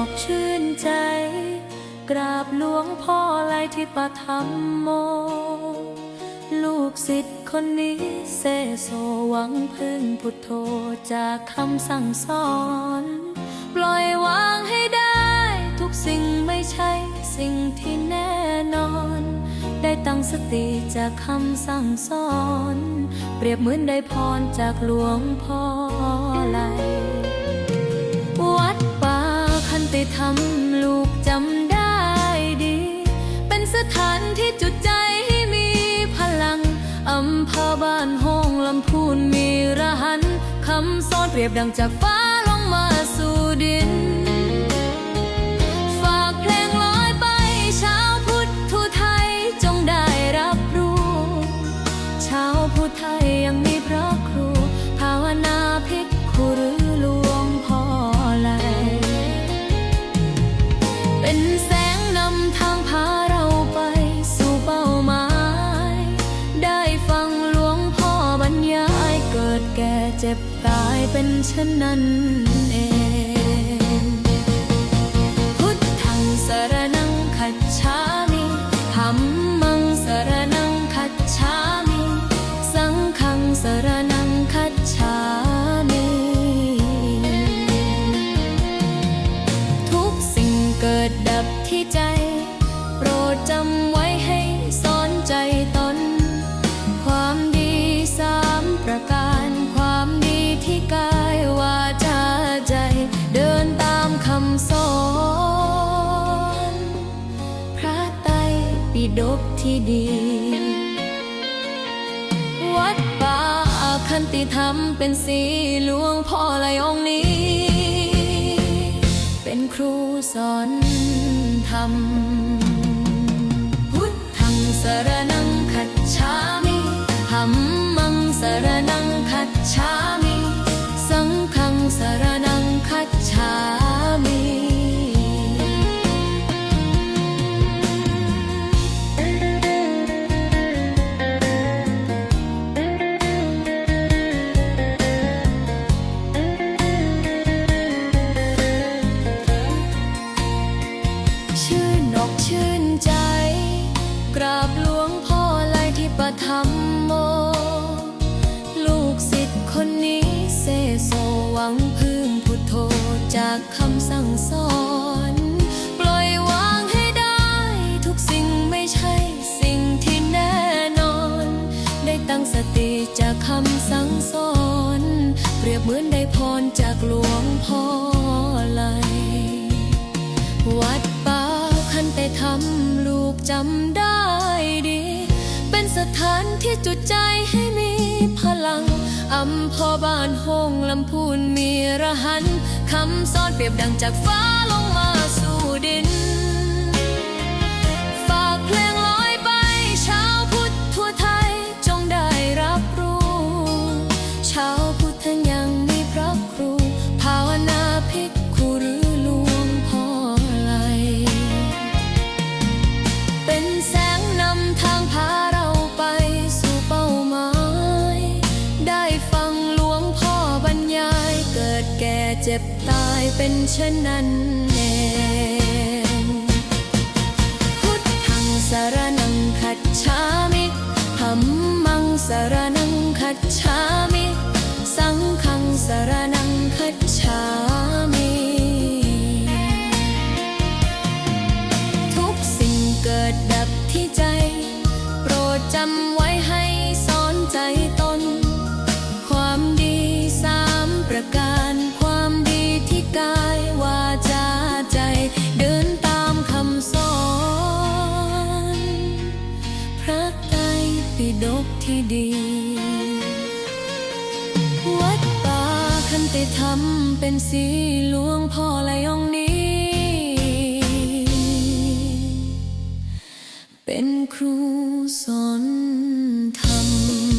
อกชื่นใจ กราบหลวงพ่อไลยที่ปธรรมโม ลูกศิษย์คนนี้เซโซหวังพึ่งพุทโธจากคำสั่งสอน ปล่อยวางให้ได้ทุกสิ่งไม่ใช่สิ่งที่แน่นอน ได้ตั้งสติจากคำสั่งสอน เปรียบเหมือนได้พรจากหลวงพ่อ คันติธรรมลูกจำได้ดี เป็นสถานที่จุดใจให้มีพลังอำเภอบ้านห้องลำพูนมีระหันคำสอนเปรียบดังจากฟ้าลงมาสู่ดิน แก่เจ็บตายเป็นเช่นนั้นเอง พุทธังสร กที่ดี วัดป่าคันติธรรมเป็นสีหลวงพ่อไลยองนี้ เป็นครูสอนธรรม ชื่นอกชื่นใจ กราบหลวงพ่อไลยที่ปธรรมโม ลูกศิษย์คนนี้เซโซหวังพึ่งพุทโธจากคำสั่งสอน ปล่อยวางให้ได้ทุกสิ่งไม่ใช่สิ่งที่แน่นอน ได้ตั้งสติจากคำสั่งสอน เปรียบเหมือนได้พรจากหลวงพ่อ จำได้ดี เป็นสถานที่จุดใจให้มีพลังอำพอบ้านหงลำพูนมีระหันคำสอนเปรียบดังจากฟ้าลงมาสู่ดิน บตายเป็นเช่นนั้นเองพุทธังสารนังคัจฉามิธัมมังสารนังคัจฉามิ สังฆังสารนังคัจฉามิ ทุกสิ่งเกิดดับที่ใจ โปรดจำไว้ให้สอนใจตน ดกที่ดี วัดป่าคันติธรรมเป็นสีหลวงพ่อไหลยองนี้ เป็นครูสอนธรรม